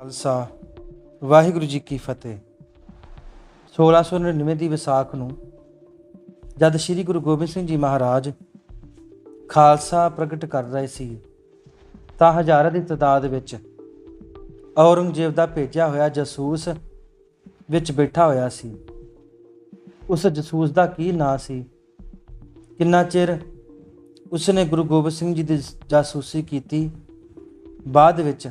ਖਾਲਸਾ, ਵਾਹਿਗੁਰੂ ਜੀ ਕੀ ਫਤਿਹ। 1699 ਦੀ ਵਿਸਾਖ ਨੂੰ ਜਦ ਸ੍ਰੀ ਗੁਰੂ ਗੋਬਿੰਦ ਸਿੰਘ ਜੀ ਮਹਾਰਾਜ ਖਾਲਸਾ ਪ੍ਰਗਟ ਕਰ ਰਹੇ ਸੀ, ਤਾਂ ਹਜ਼ਾਰਾਂ ਦੀ ਤਦਾਦ ਵਿੱਚ ਔਰੰਗਜ਼ੇਬ ਦਾ ਭੇਜਿਆ ਹੋਇਆ ਜਾਸੂਸ ਵਿੱਚ ਬੈਠਾ ਹੋਇਆ ਸੀ। ਉਸ ਜਸੂਸ ਦਾ ਕੀ ਨਾਂ ਸੀ? ਕਿੰਨਾ ਚਿਰ ਉਸਨੇ ਗੁਰੂ ਗੋਬਿੰਦ ਸਿੰਘ ਜੀ ਦੀ ਜਾਸੂਸੀ ਕੀਤੀ? ਬਾਅਦ ਵਿੱਚ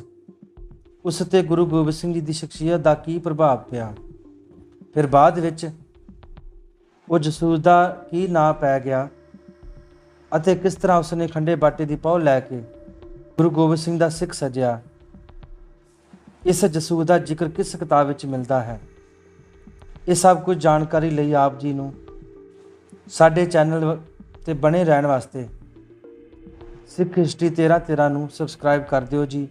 ਉਸ ਤੇ ਗੁਰੂ ਗੋਬਿੰਦ ਸਿੰਘ ਜੀ ਦੀ ਸ਼ਖਸੀਅਤ ਦਾ ਕੀ ਪ੍ਰਭਾਵ ਪਿਆ? ਫਿਰ ਬਾਅਦ ਵਿੱਚ ਉਹ ਜਸੂਸ ਦਾ ਕੀ ਨਾਂ ਪੈ ਗਿਆ ਅਤੇ ਕਿਸ ਤਰ੍ਹਾਂ ਉਸਨੇ ਖੰਡੇ ਬਾਟੇ ਦੀ ਪਹੁ ਲੈ ਕੇ ਗੁਰੂ ਗੋਬਿੰਦ ਸਿੰਘ ਦਾ ਸਿੱਖ ਸਜਿਆ? ਇਸ ਜਸੂਸ ਦਾ ਜ਼ਿਕਰ ਕਿਸ ਕਿਤਾਬ ਵਿੱਚ ਮਿਲਦਾ ਹੈ? ਇਹ ਸਭ ਕੁਝ ਜਾਣਕਾਰੀ ਲਈ ਆਪ ਜੀ ਨੂੰ ਸਾਡੇ ਚੈਨਲ ਤੇ ਬਣੇ ਰਹਿਣ ਵਾਸਤੇ ਸਿੱਖ ਹਿਸਟਰੀ 1313 ਨੂੰ ਸਬਸਕ੍ਰਾਈਬ ਕਰ ਦਿਓ ਜੀ।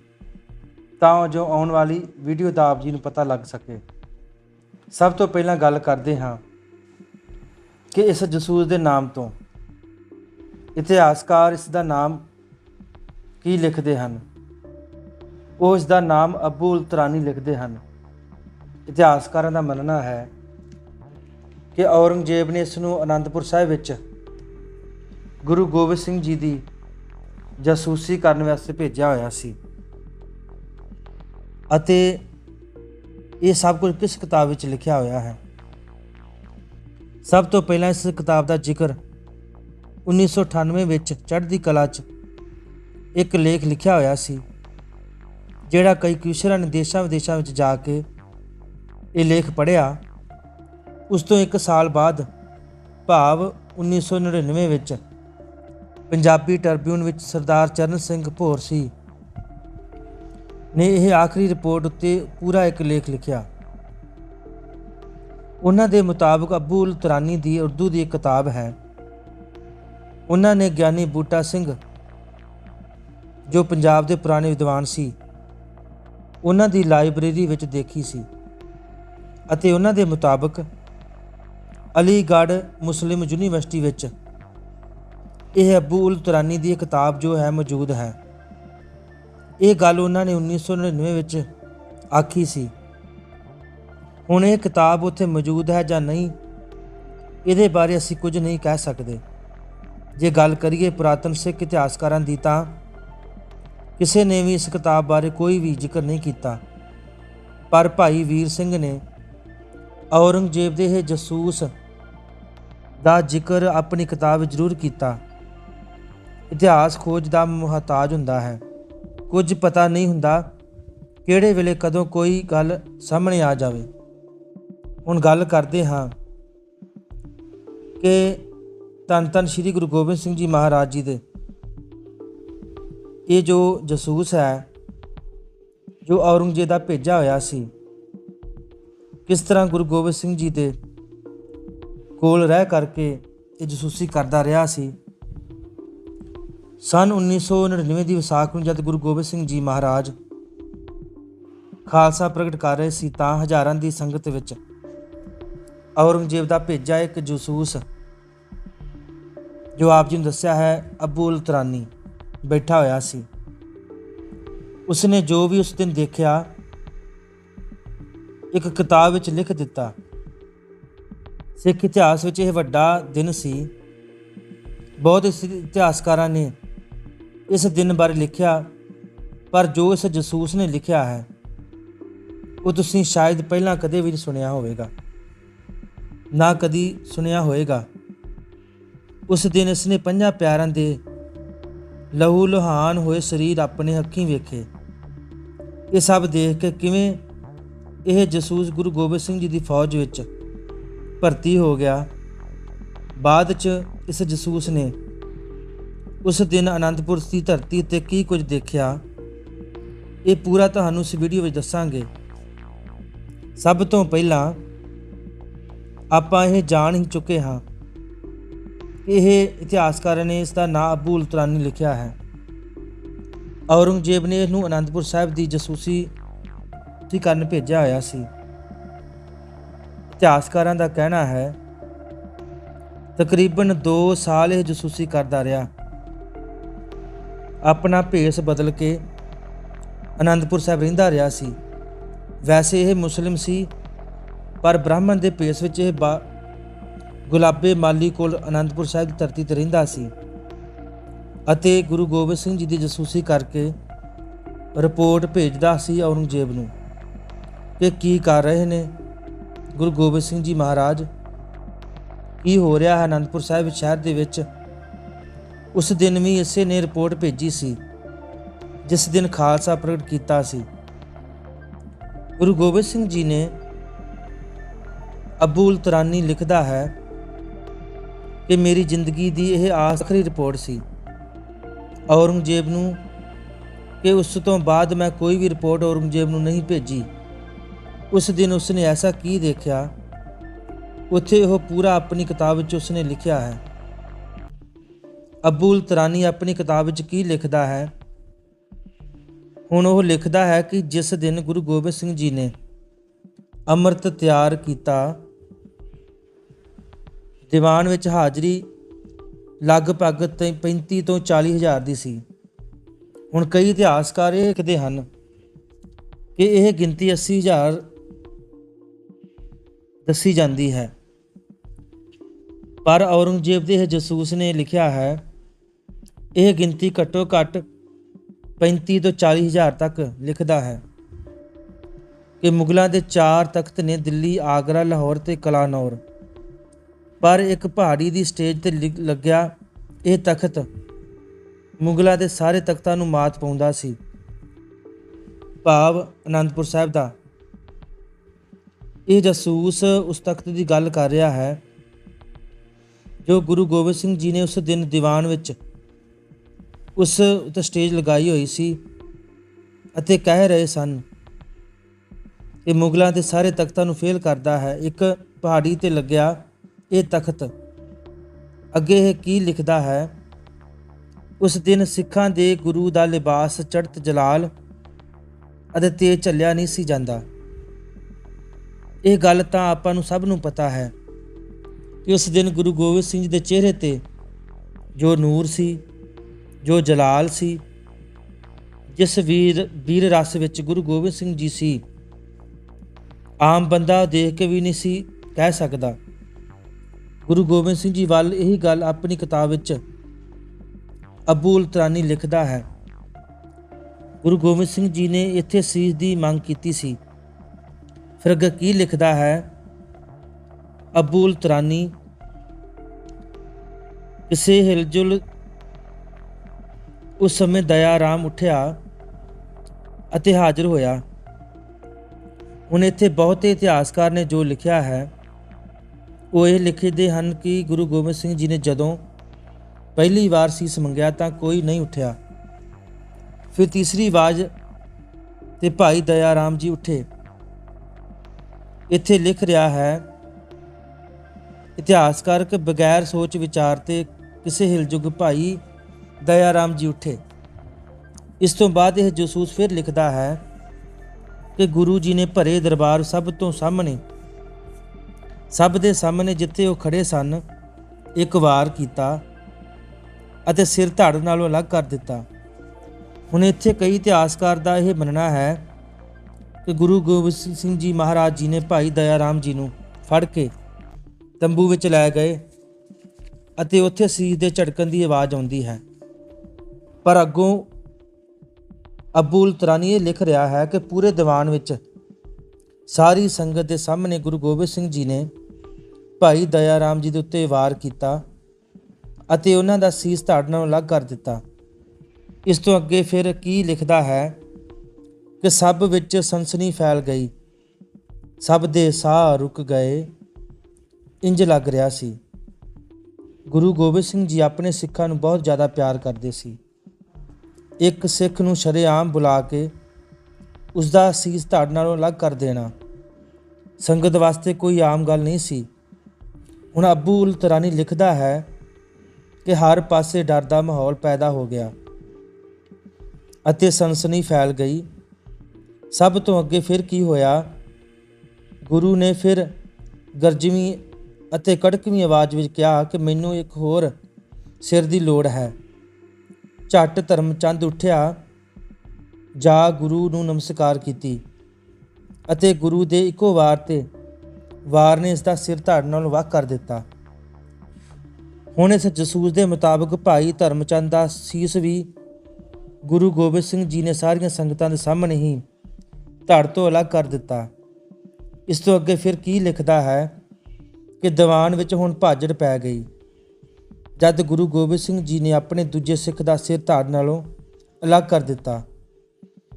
ਤਾਂ ਜੋ ਆਉਣ ਵਾਲੀ ਵੀਡੀਓ ਦਾ ਆਪ ਜੀ ਨੂੰ ਪਤਾ ਲੱਗ ਸਕੇ। ਸਭ ਤੋਂ ਪਹਿਲਾਂ ਗੱਲ ਕਰਦੇ ਹਾਂ ਕਿ ਇਸ ਜਸੂਸ ਦੇ ਨਾਮ ਤੋਂ। ਇਤਿਹਾਸਕਾਰ ਇਸ ਦਾ ਨਾਮ ਕੀ ਲਿਖਦੇ ਹਨ? ਉਹ ਇਸ ਦਾ ਨਾਮ ਅਬੂ ਉਲ ਤਰਾਨੀ ਲਿਖਦੇ ਹਨ। ਇਤਿਹਾਸਕਾਰਾਂ ਦਾ ਮੰਨਣਾ ਹੈ ਕਿ ਔਰੰਗਜ਼ੇਬ ਨੇ ਇਸ ਨੂੰ ਅਨੰਦਪੁਰ ਸਾਹਿਬ ਵਿੱਚ ਗੁਰੂ ਗੋਬਿੰਦ ਸਿੰਘ ਜੀ ਦੀ ਜਾਸੂਸੀ ਕਰਨ ਵਾਸਤੇ ਭੇਜਿਆ ਹੋਇਆ ਸੀ। ਅਤੇ ਇਹ ਸਭ ਕੁਝ ਕਿਸ ਕਿਤਾਬ ਵਿੱਚ ਲਿਖਿਆ ਹੋਇਆ ਹੈ? ਸਭ ਤੋਂ ਪਹਿਲਾਂ ਇਸ ਕਿਤਾਬ ਦਾ ਜ਼ਿਕਰ 1998 ਵਿੱਚ ਚੜ੍ਹਦੀ ਕਲਾ 'ਚ ਇੱਕ ਲੇਖ ਲਿਖਿਆ ਹੋਇਆ ਸੀ, ਜਿਹੜਾ ਕਈ ਕਿਊਸ਼ਰਾਂ ਨੇ ਦੇਸ਼ਾਂ ਵਿਦੇਸ਼ਾਂ ਵਿੱਚ ਜਾ ਕੇ ਇਹ ਲੇਖ ਪੜ੍ਹਿਆ। ਉਸ ਤੋਂ ਇੱਕ ਸਾਲ ਬਾਅਦ ਭਾਵ 1999 ਵਿੱਚ ਪੰਜਾਬੀ ਟ੍ਰਿਬਿਊਨ ਵਿੱਚ ਸਰਦਾਰ ਚਰਨ ਸਿੰਘ ਭੋਰ ਸੀ। ਨੇ ਇਹ ਆਖਰੀ ਰਿਪੋਰਟ ਉੱਤੇ ਪੂਰਾ ਇੱਕ ਲੇਖ ਲਿਖਿਆ। ਉਹਨਾਂ ਦੇ ਮੁਤਾਬਕ ਅਬੂ ਉਲ ਤਰਾਨੀ ਦੀ ਉਰਦੂ ਦੀ ਇੱਕ ਕਿਤਾਬ ਹੈ। ਉਹਨਾਂ ਨੇ ਗਿਆਨੀ ਬੂਟਾ ਸਿੰਘ, ਜੋ ਪੰਜਾਬ ਦੇ ਪੁਰਾਣੇ ਵਿਦਵਾਨ ਸੀ, ਉਹਨਾਂ ਦੀ ਲਾਇਬ੍ਰੇਰੀ ਵਿੱਚ ਦੇਖੀ ਸੀ ਅਤੇ ਉਹਨਾਂ ਦੇ ਮੁਤਾਬਕ ਅਲੀਗੜ੍ਹ ਮੁਸਲਿਮ ਯੂਨੀਵਰਸਿਟੀ ਵਿੱਚ ਇਹ ਅਬੂ ਉਲ ਤਰਾਨੀ ਦੀ ਕਿਤਾਬ ਜੋ ਹੈ ਮੌਜੂਦ ਹੈ। ਇਹ ਗੱਲ ਉਹਨਾਂ ਨੇ 1999 ਵਿੱਚ ਆਖੀ ਸੀ। ਹੁਣ ਇਹ ਕਿਤਾਬ ਉੱਥੇ ਮੌਜੂਦ ਹੈ ਜਾਂ ਨਹੀਂ, ਇਹਦੇ ਬਾਰੇ ਅਸੀਂ ਕੁਝ ਨਹੀਂ ਕਹਿ ਸਕਦੇ। ਜੇ ਗੱਲ ਕਰੀਏ ਪੁਰਾਤਨ ਸਿੱਖ ਇਤਿਹਾਸਕਾਰਾਂ ਦੀ ਤਾਂ ਕਿਸੇ ਨੇ ਵੀ ਇਸ ਕਿਤਾਬ ਬਾਰੇ ਕੋਈ ਵੀ ਜ਼ਿਕਰ ਨਹੀਂ ਕੀਤਾ। ਪਰ ਭਾਈ ਵੀਰ ਸਿੰਘ ਨੇ ਔਰੰਗਜ਼ੇਬ ਦੇ ਇਹ ਜਸੂਸ ਦਾ ਜ਼ਿਕਰ ਆਪਣੀ ਕਿਤਾਬ ਜ਼ਰੂਰ ਕੀਤਾ। ਇਤਿਹਾਸ ਖੋਜ ਦਾ ਮੁਹਤਾਜ ਹੁੰਦਾ ਹੈ। ਕੁਝ ਪਤਾ ਨਹੀਂ ਹੁੰਦਾ ਕਿਹੜੇ ਵੇਲੇ ਕਦੋਂ ਕੋਈ ਗੱਲ ਸਾਹਮਣੇ ਆ ਜਾਵੇ। ਹੁਣ ਗੱਲ ਕਰਦੇ ਹਾਂ ਕਿ ਧੰਨ ਧੰਨ ਸ੍ਰੀ ਗੁਰੂ ਗੋਬਿੰਦ ਸਿੰਘ ਜੀ ਮਹਾਰਾਜ ਜੀ ਦੇ। ਇਹ ਜੋ ਜਸੂਸ ਹੈ, ਜੋ ਔਰੰਗਜ਼ੇਬ ਦਾ ਭੇਜਿਆ ਹੋਇਆ ਸੀ, ਕਿਸ ਤਰ੍ਹਾਂ ਗੁਰੂ ਗੋਬਿੰਦ ਸਿੰਘ ਜੀ ਦੇ ਕੋਲ ਰਹਿ ਕਰਕੇ ਇਹ ਜਸੂਸੀ ਕਰਦਾ ਰਿਹਾ ਸੀ ਸਨ 1999 ਦੀ ਵਿਸਾਖ ਨੂੰ ਜਦ ਗੁਰੂ ਗੋਬਿੰਦ ਸਿੰਘ ਜੀ ਮਹਾਰਾਜ ਖਾਲਸਾ ਪ੍ਰਗਟ ਕਰ ਰਹੇ ਸੀ ਤਾਂ ਹਜ਼ਾਰਾਂ ਦੀ ਸੰਗਤ ਵਿੱਚ ਔਰੰਗਜ਼ੇਬ ਦਾ ਭੇਜਿਆ ਇੱਕ ਜਸੂਸ, ਜੋ ਆਪ ਜੀ ਨੂੰ ਦੱਸਿਆ ਹੈ ਅਬੂਲ ਤਰਾਨੀ ਬੈਠਾ ਹੋਇਆ ਸੀ। ਉਸਨੇ ਜੋ ਵੀ ਉਸ ਦਿਨ ਦੇਖਿਆ, ਇੱਕ ਕਿਤਾਬ ਵਿੱਚ ਲਿਖ ਦਿੱਤਾ। ਸਿੱਖ ਇਤਿਹਾਸ ਵਿੱਚ ਇਹ ਵੱਡਾ ਦਿਨ ਸੀ। ਬਹੁਤ ਇਤਿਹਾਸਕਾਰਾਂ ਨੇ ਇਸ ਦਿਨ ਬਾਰੇ ਲਿਖਿਆ, ਪਰ ਜੋ ਇਸ ਜਸੂਸ ਨੇ ਲਿਖਿਆ ਹੈ, ਉਹ ਤੁਸੀਂ ਸ਼ਾਇਦ ਪਹਿਲਾਂ ਕਦੇ ਵੀ ਨਹੀਂ ਸੁਣਿਆ ਹੋਵੇਗਾ। ਨਾ ਕਦੀ ਸੁਣਿਆ ਹੋਵੇਗਾ। ਉਸ ਦਿਨ ਇਸ ਨੇ ਪੰਜਾਂ ਪਿਆਰਾਂ ਦੇ ਲਹੂ ਲੁਹਾਨ ਹੋਏ ਸਰੀਰ ਆਪਣੇ ਅੱਖੀਂ ਵੇਖੇ। ਇਹ ਸਭ ਦੇਖ ਕੇ ਕਿਵੇਂ ਇਹ ਜਸੂਸ ਗੁਰੂ ਗੋਬਿੰਦ ਸਿੰਘ ਜੀ ਦੀ ਫੌਜ ਵਿੱਚ ਭਰਤੀ ਹੋ ਗਿਆ। ਬਾਅਦ ਚ ਇਸ ਜਸੂਸ ਨੇ ਉਸ ਦਿਨ ਅਨੰਦਪੁਰ ਦੀ ਧਰਤੀ ਤੇ ਕੀ ਕੁਝ ਦੇਖਿਆ? ਇਹ ਪੂਰਾ ਤੁਹਾਨੂੰ ਇਸ ਵੀਡੀਓ ਵਿੱਚ ਦੱਸਾਂਗੇ। ਸਭ ਤੋਂ ਪਹਿਲਾਂ ਆਪਾਂ ਇਹ ਜਾਣ ਹੀ ਚੁੱਕੇ ਹਾਂ। ਇਹ ਇਤਿਹਾਸਕਾਰਾਂ ਨੇ ਇਸ ਦਾ ਨਾਂ ਅਬੂਲ ਤਰਾਨੀ ਲਿਖਿਆ ਹੈ। ਔਰੰਗਜ਼ੇਬ ਨੇ ਇਹਨੂੰ ਅਨੰਦਪੁਰ ਸਾਹਿਬ ਦੀ ਜਸੂਸੀ ਦੀ ਕਰਨ ਭੇਜਿਆ ਹੋਇਆ ਸੀ। ਇਤਿਹਾਸਕਾਰਾਂ ਦਾ ਕਹਿਣਾ ਹੈ, ਤਕਰੀਬਨ 2 ਸਾਲ ਇਹ ਜਸੂਸੀ ਕਰਦਾ ਰਿਹਾ। ਆਪਣਾ ਭੇਸ ਬਦਲ ਕੇ ਅਨੰਦਪੁਰ ਸਾਹਿਬ ਰਹਿੰਦਾ ਰਿਹਾ ਸੀ। ਵੈਸੇ ਇਹ ਮੁਸਲਿਮ ਸੀ, ਪਰ ਬ੍ਰਾਹਮਣ ਦੇ ਭੇਸ ਵਿੱਚ ਇਹ ਬਾ- ਗੁਲਾਬੇ ਮਾਲੀ ਕੋਲ ਅਨੰਦਪੁਰ ਸਾਹਿਬ ਦੀ ਧਰਤੀ ਤੇ ਰਹਿੰਦਾ ਸੀ। ਅਤੇ ਗੁਰੂ ਗੋਬਿੰਦ ਸਿੰਘ ਜੀ ਦੀ ਜਸੂਸੀ ਕਰਕੇ ਰਿਪੋਰਟ ਭੇਜਦਾ ਸੀ ਔਰੰਗਜ਼ੇਬ ਨੂੰ ਕਿ ਕੀ ਕਰ ਰਹੇ ਨੇ। ਗੁਰੂ ਗੋਬਿੰਦ ਸਿੰਘ ਜੀ ਮਹਾਰਾਜ, ਕੀ ਹੋ ਰਿਹਾ ਹੈ ਅਨੰਦਪੁਰ ਸਾਹਿਬ ਸ਼ਹਿਰ ਦੇ ਵਿੱਚ? ਉਸ ਦਿਨ ਵੀ ਇਸੇ ਨੇ ਰਿਪੋਰਟ ਭੇਜੀ ਸੀ, ਜਿਸ ਦਿਨ ਖਾਲਸਾ ਪ੍ਰਗਟ ਕੀਤਾ ਸੀ। ਗੁਰੂ ਗੋਬਿੰਦ ਸਿੰਘ ਜੀ ਨੇ ਅਬੂਲ ਤਰਾਨੀ ਲਿਖਦਾ ਹੈ ਕਿ ਮੇਰੀ ਜ਼ਿੰਦਗੀ ਦੀ ਇਹ ਆਖਰੀ ਰਿਪੋਰਟ ਸੀ। ਔਰੰਗਜ਼ੇਬ ਨੂੰ ਕਿ ਉਸ ਤੋਂ ਬਾਅਦ ਮੈਂ ਕੋਈ ਵੀ ਰਿਪੋਰਟ ਔਰੰਗਜ਼ੇਬ ਨੂੰ ਨਹੀਂ ਭੇਜੀ। ਉਸ ਦਿਨ ਉਸਨੇ ਐਸਾ ਕੀ ਦੇਖਿਆ? ਉੱਥੇ ਉਹ ਪੂਰਾ ਆਪਣੀ ਕਿਤਾਬ ਵਿੱਚ ਉਸਨੇ ਲਿਖਿਆ ਹੈ। ਅਬੂਲ ਤਰਾਨੀ ਆਪਣੀ ਕਿਤਾਬ ਵਿੱਚ ਕੀ ਲਿਖਦਾ ਹੈ? ਹੁਣ ਉਹ ਲਿਖਦਾ ਹੈ ਕਿ ਜਿਸ ਦਿਨ ਗੁਰੂ ਗੋਬਿੰਦ ਸਿੰਘ ਜੀ ਨੇ ਅੰਮ੍ਰਿਤ ਤਿਆਰ ਕੀਤਾ, ਦੀਵਾਨ ਵਿੱਚ ਹਾਜ਼ਰੀ ਲਗਭਗ ਤੈ- 35 ਤੋਂ 40 ਹਜ਼ਾਰ ਦੀ ਸੀ। ਹੁਣ ਕਈ ਇਤਿਹਾਸਕਾਰ ਇਹ ਲਿਖਦੇ ਹਨ ਕਿ ਇਹ ਗਿਣਤੀ 80 ਹਜ਼ਾਰ ਦੱਸੀ ਜਾਂਦੀ ਹੈ। ਪਰ ਔਰੰਗਜ਼ੇਬ ਦੇ ਜਸੂਸ ਨੇ ਲਿਖਿਆ ਹੈ ਇਹ ਗਿਣਤੀ ਘੱਟੋ ਘੱਟ 35 ਤੋਂ 40 ਹਜ਼ਾਰ ਤੱਕ ਲਿਖਦਾ ਹੈ ਕਿ ਮੁਗਲਾਂ ਦੇ ਚਾਰ ਤਖਤ ਨੇ ਦਿੱਲੀ, ਆਗਰਾ, ਲਾਹੌਰ ਤੇ ਕਲਾਨੌਰ। ਪਰ ਇੱਕ ਪਹਾੜੀ ਦੀ ਸਟੇਜ ਤੇ ਲਿ- ਲੱਗਿਆ ਇਹ ਤਖਤ ਮੁਗਲਾਂ ਦੇ ਸਾਰੇ ਤਖਤਾਂ ਨੂੰ ਮਾਤ ਪਾਉਂਦਾ ਸੀ। ਭਾਵ ਅਨੰਦਪੁਰ ਸਾਹਿਬ ਦਾ। ਇਹ ਜਸੂਸ ਉਸ ਤਖਤ ਦੀ ਗੱਲ ਕਰ ਰਿਹਾ ਹੈ ਜੋ ਗੁਰੂ ਗੋਬਿੰਦ ਸਿੰਘ ਜੀ ਨੇ ਉਸ ਦਿਨ ਦੀਵਾਨ ਵਿੱਚ ਉਸ ਉੱਤੇ ਸਟੇਜ ਲਗਾਈ ਹੋਈ ਸੀ ਅਤੇ ਕਹਿ ਰਹੇ ਸਨ ਇਹ ਮੁਗਲਾਂ ਦੇ ਸਾਰੇ ਤਖਤਾਂ ਨੂੰ ਫੇਲ ਕਰਦਾ ਹੈ। ਇੱਕ ਪਹਾੜੀ ਤੇ ਲੱਗਿਆ ਇਹ ਤਖਤ। ਅੱਗੇ ਇਹ ਕੀ ਲਿਖਦਾ ਹੈ? ਉਸ ਦਿਨ ਸਿੱਖਾਂ ਦੇ ਗੁਰੂ ਦਾ ਲਿਬਾਸ ਚੜਤ ਜਲਾਲ ਅਤੇ ਤੇਜ ਚੱਲਿਆ ਨਹੀਂ ਸੀ ਜਾਂਦਾ। ਇਹ ਗੱਲ ਤਾਂ ਆਪਾਂ ਨੂੰ ਸਭ ਨੂੰ ਪਤਾ ਹੈ ਕਿ ਉਸ ਦਿਨ ਗੁਰੂ ਗੋਬਿੰਦ ਸਿੰਘ ਜੀ ਦੇ ਚਿਹਰੇ ਤੇ ਜੋ ਨੂਰ ਸੀ ਜੋ ਜਲਾਲ ਸੀ, ਜਿਸ ਵੀਰ ਵੀਰ ਰਸ ਵਿੱਚ ਗੁਰੂ ਗੋਬਿੰਦ ਸਿੰਘ ਜੀ ਸੀ, ਆਮ ਬੰਦਾ ਦੇਖ ਕੇ ਵੀ ਨਹੀਂ ਸੀ ਕਹਿ ਸਕਦਾ। ਗੁਰੂ ਗੋਬਿੰਦ ਸਿੰਘ ਜੀ ਵੱਲ ਇਹੀ ਗੱਲ ਆਪਣੀ ਕਿਤਾਬ ਵਿੱਚ ਅਬੂਲ ਤਰਾਨੀ ਲਿਖਦਾ ਹੈ। ਗੁਰੂ ਗੋਬਿੰਦ ਸਿੰਘ ਜੀ ਨੇ ਇੱਥੇ ਸੀਸ ਦੀ ਮੰਗ ਕੀਤੀ ਸੀ। ਫਿਰ ਅੱਗੇ ਕੀ ਲਿਖਦਾ ਹੈ? ਅਬੂਲ ਤਰਾਨੀ, ਕਿਸੇ ਹਿਲਜੁਲ ਉਸ ਸਮੇਂ ਦਇਆ ਰਾਮ ਉੱਠਿਆ ਅਤੇ ਹਾਜ਼ਰ ਹੋਇਆ। ਹੁਣ ਇੱਥੇ ਬਹੁਤੇ ਇਤਿਹਾਸਕਾਰ ਨੇ ਜੋ ਲਿਖਿਆ ਹੈ, ਉਹ ਇਹ ਲਿਖਦੇ ਹਨ ਕਿ ਗੁਰੂ ਗੋਬਿੰਦ ਸਿੰਘ ਜੀ ਨੇ ਜਦੋਂ ਪਹਿਲੀ ਵਾਰ ਸੀਸ ਮੰਗਿਆ ਤਾਂ ਕੋਈ ਨਹੀਂ ਉੱਠਿਆ। ਫਿਰ ਤੀਸਰੀ ਆਵਾਜ਼ ਤੇ ਭਾਈ ਦਇਆ ਰਾਮ ਜੀ ਉੱਠੇ। ਇੱਥੇ ਲਿਖ ਰਿਹਾ ਹੈ, ਇਤਿਹਾਸਕਾਰ ਕਿ ਬਗੈਰ ਸੋਚ ਵਿਚਾਰ ਤੇ ਕਿਸੇ ਹਿਲਜੁਗ ਭਾਈ ਦਇਆ ਰਾਮ ਜੀ ਉੱਠੇ। ਇਸ ਤੋਂ ਬਾਅਦ ਇਹ ਜਸੂਸ ਫਿਰ ਲਿਖਦਾ ਹੈ ਕਿ ਗੁਰੂ ਜੀ ਨੇ ਭਰੇ ਦਰਬਾਰ ਸਭ ਤੋਂ ਸਾਹਮਣੇ, ਸਭ ਦੇ ਸਾਹਮਣੇ ਜਿੱਥੇ ਉਹ ਖੜੇ ਸਨ, ਇੱਕ ਵਾਰ ਕੀਤਾ ਅਤੇ ਸਿਰ ਧੜ ਨਾਲੋਂ ਅਲੱਗ ਕਰ ਦਿੱਤਾ। ਹੁਣ ਇੱਥੇ ਕਈ ਇਤਿਹਾਸਕਾਰ ਦਾ ਇਹ ਮੰਨਣਾ ਹੈ ਕਿ ਗੁਰੂ ਗੋਬਿੰਦ ਸਿੰਘ ਜੀ ਮਹਾਰਾਜ ਜੀ ਨੇ ਭਾਈ ਦਇਆ ਰਾਮ ਜੀ ਨੂੰ ਫੜ ਕੇ ਤੰਬੂ ਵਿੱਚ ਲੈ ਗਏ ਅਤੇ ਉੱਥੇ ਸੀਸ ਦੇ ਝਟਕਣ ਦੀ ਆਵਾਜ਼ ਆਉਂਦੀ ਹੈ। ਪਰ ਅੱਗੋਂ ਅਬੂਲ ਤਰਾਨੀ ਇਹ ਲਿਖ ਰਿਹਾ ਹੈ ਕਿ ਪੂਰੇ ਦੀਵਾਨ ਵਿੱਚ ਸਾਰੀ ਸੰਗਤ ਦੇ ਸਾਹਮਣੇ ਗੁਰੂ ਗੋਬਿੰਦ ਸਿੰਘ ਜੀ ਨੇ ਭਾਈ ਦਇਆ ਰਾਮ ਜੀ ਦੇ ਉੱਤੇ ਵਾਰ ਕੀਤਾ ਅਤੇ ਉਹਨਾਂ ਦਾ ਸੀਸ ਧੜ ਨਾਲੋਂ ਅਲੱਗ ਕਰ ਦਿੱਤਾ। ਇਸ ਤੋਂ ਅੱਗੇ ਫਿਰ ਕੀ ਲਿਖਦਾ ਹੈ ਕਿ ਸਭ ਵਿੱਚ ਸਨਸਨੀ ਫੈਲ ਗਈ, ਸਭ ਦੇ ਸਾਹ ਰੁਕ ਗਏ, ਇੰਜ ਲੱਗ ਰਿਹਾ ਸੀ। ਗੁਰੂ ਗੋਬਿੰਦ ਸਿੰਘ ਜੀ ਆਪਣੇ ਸਿੱਖਾਂ ਨੂੰ ਬਹੁਤ ਜ਼ਿਆਦਾ ਪਿਆਰ ਕਰਦੇ ਸੀ। ਇੱਕ ਸਿੱਖ ਨੂੰ ਸ਼ਰੇਆਮ ਬੁਲਾ ਕੇ ਉਸ ਦਾ ਸੀਸ ਧੜ ਨਾਲੋਂ ਅਲੱਗ ਕਰ ਦੇਣਾ। ਸੰਗਤ ਵਾਸਤੇ ਕੋਈ ਆਮ ਗੱਲ ਨਹੀਂ ਸੀ। ਹੁਣ ਅਬੂ ਉਲ ਤਰਾਨੀ ਲਿਖਦਾ ਹੈ ਕਿ ਹਰ ਪਾਸੇ ਡਰ ਦਾ ਮਾਹੌਲ ਪੈਦਾ ਹੋ ਗਿਆ ਅਤੇ ਸਨਸਨੀ ਫੈਲ ਗਈ। ਸਭ ਤੋਂ ਅੱਗੇ ਫਿਰ ਕੀ ਹੋਇਆ? ਗੁਰੂ ਨੇ ਫਿਰ ਗਰਜਵੀਂ ਅਤੇ ਕੜਕਵੀਂ ਆਵਾਜ਼ ਵਿੱਚ ਕਿਹਾ ਕਿ ਮੈਨੂੰ ਇੱਕ ਹੋਰ ਸਿਰ ਦੀ ਲੋੜ ਹੈ। ਝੱਟ ਧਰਮਚੰਦ ਉੱਠਿਆ ਜਾ ਗੁਰੂ ਨੂੰ ਨਮਸਕਾਰ ਕੀਤੀ ਅਤੇ ਗੁਰੂ ਦੇ ਇੱਕੋ ਵਾਰ ਤੇ ਵਾਰ ਨੇ ਇਸ ਦਾ ਸਿਰ ਧੜ ਨਾਲ ਵੱਖ ਕਰ ਦਿੱਤਾ। ਹੁਣ ਇਸ ਜਸੂਸ ਦੇ ਮੁਤਾਬਕ ਭਾਈ ਧਰਮਚੰਦ ਦਾ ਸੀਸ ਵੀ ਗੁਰੂ ਗੋਬਿੰਦ ਸਿੰਘ ਜੀ ਨੇ ਸਾਰੀਆਂ ਸੰਗਤਾਂ ਦੇ ਸਾਹਮਣੇ ਹੀ ਧੜ ਤੋਂ ਅਲੱਗ ਕਰ ਦਿੱਤਾ। ਇਸ ਤੋਂ ਅੱਗੇ ਫਿਰ ਕੀ ਲਿਖਦਾ ਹੈ ਕਿ ਦੀਵਾਨ ਵਿੱਚ ਹੁਣ ਭਾਜੜ ਪੈ ਗਈ। ਜਦ ਗੁਰੂ ਗੋਬਿੰਦ ਸਿੰਘ ਜੀ ਨੇ ਆਪਣੇ ਦੂਜੇ ਸਿੱਖ ਦਾ ਸਿਰ ਧੜ ਨਾਲੋਂ ਅਲੱਗ ਕਰ ਦਿੱਤਾ,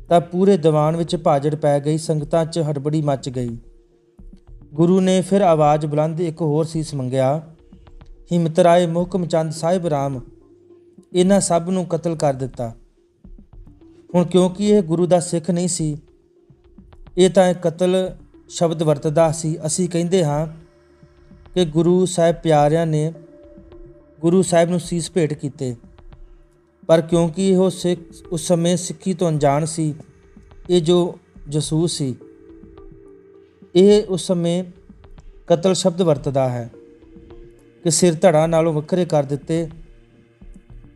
ਤਾਂ ਪੂਰੇ ਦੀਵਾਨ ਵਿੱਚ ਭਾਜੜ ਪੈ ਗਈ, ਸੰਗਤਾਂ 'ਚ ਹੜਬੜੀ ਮਚ ਗਈ। ਗੁਰੂ ਨੇ ਫਿਰ ਆਵਾਜ਼ ਬੁਲੰਦ ਇੱਕ ਹੋਰ ਸੀਸ ਮੰਗਿਆ, ਹਿੰਮਤ ਰਾਏ ਮੁਹਕਮ ਚੰਦ ਸਾਹਿਬ ਰਾਮ। ਇਹਨਾਂ ਸਭ ਨੂੰ ਕਤਲ ਕਰ ਦਿੱਤਾ। ਹੁਣ ਕਿਉਂਕਿ ਇਹ ਗੁਰੂ ਦਾ ਸਿੱਖ ਨਹੀਂ ਸੀ, ਇਹ ਤਾਂ ਇਹ ਕਤਲ ਸ਼ਬਦ ਵਰਤਦਾ ਸੀ। ਅਸੀਂ ਕਹਿੰਦੇ ਹਾਂ ਕਿ ਗੁਰੂ ਸਾਹਿਬ ਪਿਆਰਿਆਂ ਨੇ ਗੁਰੂ ਸਾਹਿਬ ਨੂੰ ਸੀਸ ਭੇਟ ਕੀਤੇ। ਪਰ ਕਿਉਂਕਿ ਇਹ ਸਿੱਖ, ਉਸ ਸਮੇਂ ਸਿੱਖੀ ਤੋਂ ਅਣਜਾਣ ਸੀ, ਇਹ ਜੋ ਜਸੂਸ ਸੀ, ਇਹ ਉਸ ਸਮੇਂ ਕਤਲ ਸ਼ਬਦ ਵਰਤਦਾ ਹੈ ਕਿ ਸਿਰ ਧੜਾ ਨਾਲੋਂ ਵੱਖਰੇ ਕਰ ਦਿੱਤੇ।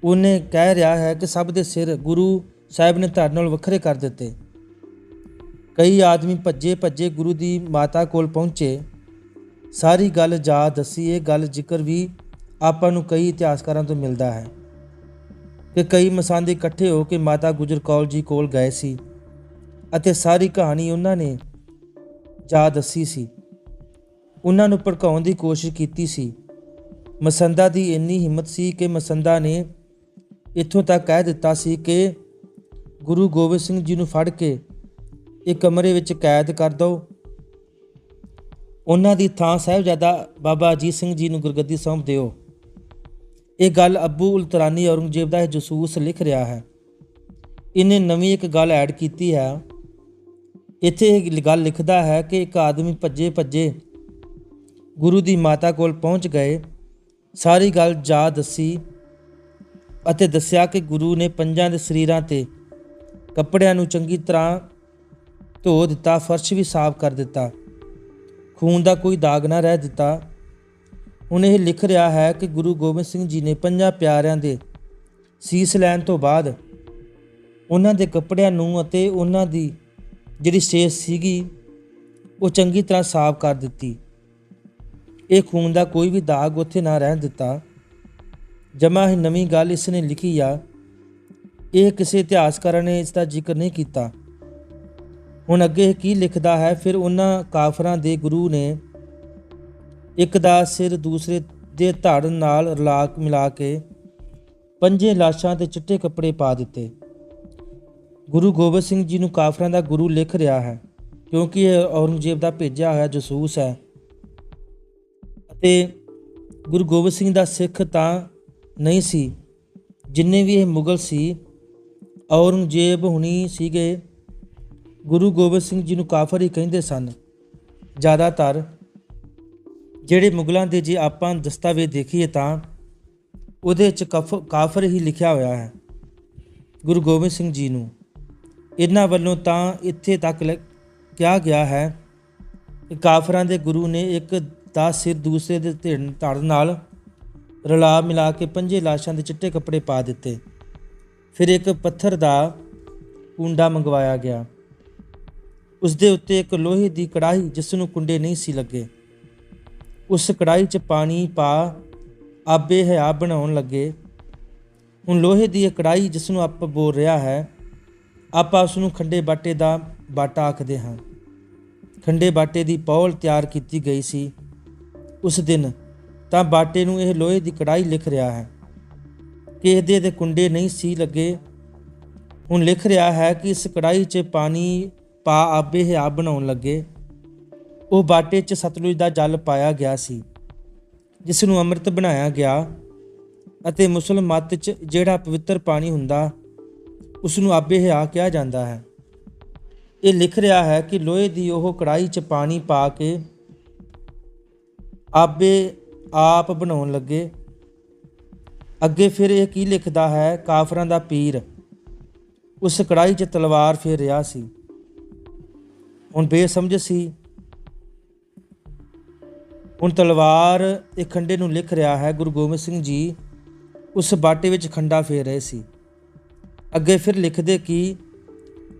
ਉਹਨੇ ਕਹਿ ਰਿਹਾ ਹੈ ਕਿ ਸਭ ਦੇ ਸਿਰ ਗੁਰੂ ਸਾਹਿਬ ਨੇ ਧੜ ਨਾਲ ਵੱਖਰੇ ਕਰ ਦਿੱਤੇ। ਕਈ ਆਦਮੀ ਭੱਜੇ ਭੱਜੇ ਗੁਰੂ ਦੀ ਮਾਤਾ ਕੋਲ ਪਹੁੰਚੇ। ਸਾਰੀ ਗੱਲ ਜਾ ਦੱਸੀ ਇਹ ਗੱਲ ਜ਼ਿਕਰ ਵੀ ਆਪਾਂ ਨੂੰ ਕਈ ਇਤਿਹਾਸਕਾਰਾਂ ਤੋਂ ਮਿਲਦਾ ਹੈ ਕਿ ਕਈ ਮਸਾਂਦੇ ਇਕੱਠੇ ਹੋ ਕੇ ਮਾਤਾ ਗੁਜਰ ਕੌਰ ਜੀ ਕੋਲ ਗਏ ਸੀ ਅਤੇ ਸਾਰੀ ਕਹਾਣੀ ਉਹਨਾਂ ਨੇ ਜਾ ਦੱਸੀ ਸੀ। ਉਹਨਾਂ ਨੂੰ ਭੜਕਾਉਣ ਦੀ ਕੋਸ਼ਿਸ਼ ਕੀਤੀ ਸੀ। ਮਸੰਦਾ ਦੀ ਇੰਨੀ ਹਿੰਮਤ ਸੀ ਕਿ ਮਸੰਦਾ ਨੇ ਇੱਥੋਂ ਤੱਕ ਕਹਿ ਦਿੱਤਾ ਸੀ ਕਿ ਗੁਰੂ ਗੋਬਿੰਦ ਸਿੰਘ ਜੀ ਨੂੰ ਫੜ ਕੇ ਇਹ ਕਮਰੇ ਵਿੱਚ ਕੈਦ ਕਰ ਦਿਓ। ਉਹਨਾਂ ਦੀ ਥਾਂ ਸਾਹਿਬਜ਼ਾਦਾ ਬਾਬਾ ਅਜੀਤ ਸਿੰਘ ਜੀ ਨੂੰ ਗੁਰਗੱਦੀ ਸੌਂਪ ਦਿਓ। ਇਹ ਗੱਲ ਅਬੂ ਉਲਤਰਾਨੀ ਔਰੰਗਜ਼ੇਬ ਦਾ ਇਹ ਜਸੂਸ ਲਿਖ ਰਿਹਾ ਹੈ। ਇਹਨੇ ਨਵੀਂ ਇੱਕ ਗੱਲ ਐਡ ਕੀਤੀ ਹੈ। ਇੱਥੇ ਇਹ ਗੱਲ ਲਿਖਦਾ ਹੈ ਕਿ ਇੱਕ ਆਦਮੀ ਭੱਜੇ ਭੱਜੇ ਗੁਰੂ ਦੀ ਮਾਤਾ ਕੋਲ ਪਹੁੰਚ ਗਏ। ਸਾਰੀ ਗੱਲ ਜਾ ਦੱਸੀ ਅਤੇ ਦੱਸਿਆ ਕਿ ਗੁਰੂ ਨੇ ਪੰਜਾਂ ਦੇ ਸਰੀਰਾਂ ਤੇ ਕੱਪੜਿਆਂ ਨੂੰ ਚੰਗੀ ਤਰ੍ਹਾਂ ਧੋ ਦਿੱਤਾ, ਫਰਸ਼ ਵੀ ਸਾਫ਼ ਕਰ ਦਿੱਤਾ। ਖੂਨ ਦਾ ਕੋਈ ਦਾਗ ਨਾ ਰਹਿ ਦਿੱਤਾ। ਹੁਣ ਇਹ ਲਿਖ ਰਿਹਾ ਹੈ ਕਿ ਗੁਰੂ ਗੋਬਿੰਦ ਸਿੰਘ ਜੀ ਨੇ ਪੰਜਾਂ ਪਿਆਰਿਆਂ ਦੇ ਸੀਸ ਲੈਣ ਤੋਂ ਬਾਅਦ ਉਹਨਾਂ ਦੇ ਕੱਪੜਿਆਂ ਨੂੰ ਅਤੇ ਉਹਨਾਂ ਦੀ ਜਿਹੜੀ ਸੇਸ ਸੀਗੀ, ਉਹ ਚੰਗੀ ਤਰ੍ਹਾਂ ਸਾਫ਼ ਕਰ ਦਿੱਤੀ। ਇਹ ਖੂਨ ਦਾ ਕੋਈ ਵੀ ਦਾਗ ਉੱਥੇ ਨਾ ਰਹਿਣ ਦਿੱਤਾ। ਜਮਾ ਹੀ ਨਵੀਂ ਗੱਲ ਇਸ ਨੇ ਲਿਖੀ ਆ। ਇਹ ਕਿਸੇ ਇਤਿਹਾਸਕਾਰਾਂ ਨੇ ਇਸ ਦਾ ਜ਼ਿਕਰ ਨਹੀਂ ਕੀਤਾ। ਹੁਣ ਅੱਗੇ ਇਹ ਕੀ ਲਿਖਦਾ ਹੈ, ਫਿਰ ਉਹਨਾਂ ਕਾਫਰਾਂ ਦੇ ਗੁਰੂ ਨੇ ਇੱਕ ਦਾ ਸਿਰ ਦੂਸਰੇ ਦੇ ਧੜ ਨਾਲ ਰਲਾ ਮਿਲਾ ਕੇ ਪੰਜੇ ਲਾਸ਼ਾਂ ਤੇ ਚਿੱਟੇ ਕੱਪੜੇ ਪਾ ਦਿੱਤੇ। ਗੁਰੂ ਗੋਬਿੰਦ ਸਿੰਘ ਜੀ ਨੂੰ ਕਾਫਰਾਂ ਦਾ ਗੁਰੂ ਲਿਖ ਰਿਹਾ ਹੈ, ਕਿਉਂਕਿ ਇਹ ਔਰੰਗਜ਼ੇਬ ਦਾ ਭੇਜਿਆ ਹੋਇਆ ਜਸੂਸ ਹੈ। ਅਤੇ ਗੁਰੂ ਗੋਬਿੰਦ ਸਿੰਘ ਦਾ ਸਿੱਖ ਤਾਂ ਨਹੀਂ ਸੀ, ਜਿੰਨੇ ਵੀ ਇਹ ਮੁਗਲ ਸੀ, ਔਰੰਗਜ਼ੇਬ ਹੁਣੀ ਸੀਗੇ। ਗੁਰੂ ਗੋਬਿੰਦ ਸਿੰਘ ਜੀ ਨੂੰ ਕਾਫਰ ਹੀ ਕਹਿੰਦੇ ਸਨ। ਜ਼ਿਆਦਾਤਰ ਜਿਹੜੇ ਮੁਗਲਾਂ ਦੇ ਜੇ ਆਪਾਂ ਦਸਤਾਵੇਜ਼ ਦੇਖੀਏ ਤਾਂ ਉਹਦੇ 'ਚ ਕਫ- ਕਾਫਰ ਹੀ ਲਿਖਿਆ ਹੋਇਆ ਹੈ, ਗੁਰੂ ਗੋਬਿੰਦ ਸਿੰਘ ਜੀ ਨੂੰ। ਇਹਨਾਂ ਵੱਲੋਂ ਤਾਂ ਇੱਥੇ ਤੱਕ ਲ- ਕਿਹਾ ਗਿਆ ਹੈ, ਕਿ ਕਾਫਰਾਂ ਦੇ ਗੁਰੂ ਨੇ ਇੱਕ ਦਾ ਸਿਰ ਦੂਸਰੇ ਦੇ ਧਿੜ ਧੜ ਨਾਲ ਰਲਾ ਮਿਲਾ ਕੇ ਪੰਜੇ ਲਾਸ਼ਾਂ ਦੇ ਚਿੱਟੇ ਕੱਪੜੇ ਪਾ ਦਿੱਤੇ। ਫਿਰ ਇੱਕ ਪੱਥਰ ਦਾ ਕੁੰਡਾ ਮੰਗਵਾਇਆ ਗਿਆ। ਉਸ ਦੇ ਉੱਤੇ ਇੱਕ ਲੋਹੇ ਦੀ ਕੜਾਹੀ ਜਿਸ ਨੂੰ ਕੁੰਡੇ ਨਹੀਂ ਸੀ ਲੱਗੇ। ਉਸ ਕੜਾਹੀ 'ਚ ਪਾਣੀ ਪਾ ਆਬੇ ਹਿਆ ਬਣਾਉਣ ਲੱਗੇ। ਹੁਣ ਲੋਹੇ ਦੀ ਇਹ ਕੜਾਹੀ ਜਿਸ ਨੂੰ ਆਪਾਂ ਬੋਲ ਰਿਹਾ ਹੈ, ਆਪਾਂ ਉਸ ਨੂੰ ਖੰਡੇ ਬਾਟੇ ਦਾ ਬਾਟਾ ਆਖਦੇ ਹਾਂ। ਖੰਡੇ ਬਾਟੇ ਦੀ ਪੌਲ ਤਿਆਰ ਕੀਤੀ ਗਈ ਸੀ। ਉਸ ਦਿਨ ਤਾਂ ਬਾਟੇ ਨੂੰ ਇਹ ਲੋਹੇ ਦੀ ਕੜਾਹੀ ਲਿਖ ਰਿਹਾ ਹੈ। ਕਿਸੇ ਇਹਦੇ ਦੇ ਕੁੰਡੇ ਨਹੀਂ ਸੀ ਲੱਗੇ। ਹੁਣ ਲਿਖ ਰਿਹਾ ਹੈ ਕਿ ਇਸ ਕੜਾਹੀ 'ਚ ਪਾਣੀ ਪਾ ਆਬੇ ਹਿਆ ਬਣਾਉਣ ਲੱਗੇ। ਉਹ ਬਾਟੇ 'ਚ ਸਤਲੁਜ ਦਾ ਜਲ ਪਾਇਆ ਗਿਆ ਸੀ ਜਿਸ ਨੂੰ ਅੰਮ੍ਰਿਤ ਬਣਾਇਆ ਗਿਆ ਅਤੇ ਮੁਸਲਮ ਮਤ 'ਚ ਜਿਹੜਾ ਪਵਿੱਤਰ ਪਾਣੀ ਹੁੰਦਾ ਉਸ ਨੂੰ ਆਬੇ ਹਿਆ ਕਿਹਾ ਜਾਂਦਾ ਹੈ। ਇਹ ਲਿਖ ਰਿਹਾ ਹੈ ਕਿ ਲੋਹੇ ਦੀ ਉਹ ਕੜਾਹੀ 'ਚ ਪਾਣੀ ਪਾ ਕੇ ਆਬੇ ਆਪ ਬਣਾਉਣ ਲੱਗੇ। ਅੱਗੇ ਫਿਰ ਇਹ ਕੀ ਲਿਖਦਾ ਹੈ? ਕਾਫਰਾਂ ਦਾ ਪੀਰ। ਉਸ ਕੜਾਹੀ 'ਚ ਤਲਵਾਰ ਫੇਰ ਰਿਹਾ ਸੀ। ਹੁਣ ਬੇਸਮਝ ਸੀ ਹੁਣ ਤਲਵਾਰ ਇਹ ਖੰਡੇ ਨੂੰ ਲਿਖ ਰਿਹਾ ਹੈ ਗੁਰੂ ਗੋਬਿੰਦ ਸਿੰਘ ਜੀ, ਉਸ ਬਾਟੇ ਵਿੱਚ ਖੰਡਾ ਫੇਰ ਰਹੇ ਸੀ। ਅੱਗੇ ਫਿਰ ਲਿਖਦੇ ਕਿ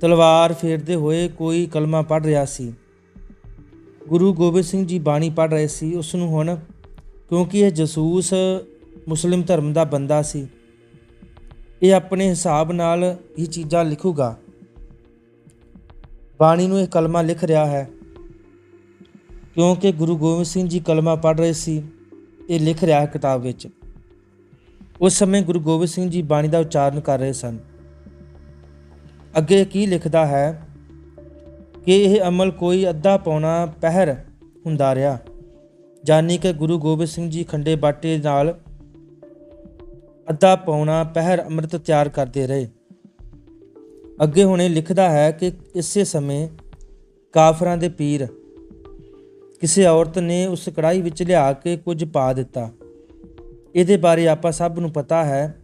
ਤਲਵਾਰ ਫੇਰਦੇ ਹੋਏ ਕੋਈ ਕਲਮਾ ਪੜ ਰਿਹਾ ਸੀ। ਗੁਰੂ ਗੋਬਿੰਦ ਸਿੰਘ ਜੀ ਬਾਣੀ ਪੜ੍ਹ ਰਹੇ ਸੀ। ਉਸ ਨੂੰ ਹੁਣ ਕਿਉਂਕਿ ਇਹ ਜਸੂਸ ਮੁਸਲਿਮ ਧਰਮ ਦਾ ਬੰਦਾ ਸੀ, ਇਹ ਆਪਣੇ ਹਿਸਾਬ ਨਾਲ ਇਹ ਚੀਜ਼ਾਂ ਲਿਖੂਗਾ। ਬਾਣੀ ਨੂੰ ਇਹ ਕਲਮਾ ਲਿਖ ਰਿਹਾ ਹੈ। ਕਿਉਂਕਿ ਗੁਰੂ ਗੋਬਿੰਦ ਸਿੰਘ ਜੀ ਕਲਮਾ ਪੜ੍ਹ ਰਹੇ ਸੀ, ਇਹ ਲਿਖ ਰਿਹਾ ਹੈ ਕਿਤਾਬ ਵਿੱਚ। ਉਸ ਸਮੇਂ ਗੁਰੂ ਗੋਬਿੰਦ ਸਿੰਘ ਜੀ ਬਾਣੀ ਦਾ ਉਚਾਰਨ ਕਰ ਰਹੇ ਸਨ। ਅੱਗੇ ਕੀ ਲਿਖਦਾ ਹੈ? ਕਿ ਇਹ ਅਮਲ ਕੋਈ ਅੱਧਾ ਪੌਣਾ ਪਹਿਰ ਹੁੰਦਾ ਰਿਹਾ ਜਾਨੀ ਕਿ ਗੁਰੂ ਗੋਬਿੰਦ ਸਿੰਘ ਜੀ ਖੰਡੇ ਬਾਟੇ ਨਾਲ ਅੱਧਾ ਪੌਣਾ ਪਹਿਰ ਅੰਮ੍ਰਿਤ ਤਿਆਰ ਕਰਦੇ ਰਹੇ। ਅੱਗੇ ਹੁਣੇ ਲਿਖਦਾ ਹੈ ਕਿ ਇਸੇ ਸਮੇਂ ਕਾਫਰਾਂ ਦੇ ਪੀਰ ਕਿਸੇ ਔਰਤ ਨੇ ਉਸ ਕੜਾਈ ਵਿੱਚ ਲਿਆ ਕੇ ਕੁਝ ਪਾ ਦਿੱਤਾ। ਇਹਦੇ ਬਾਰੇ ਆਪਾਂ ਸਭ ਨੂੰ ਪਤਾ ਹੈ,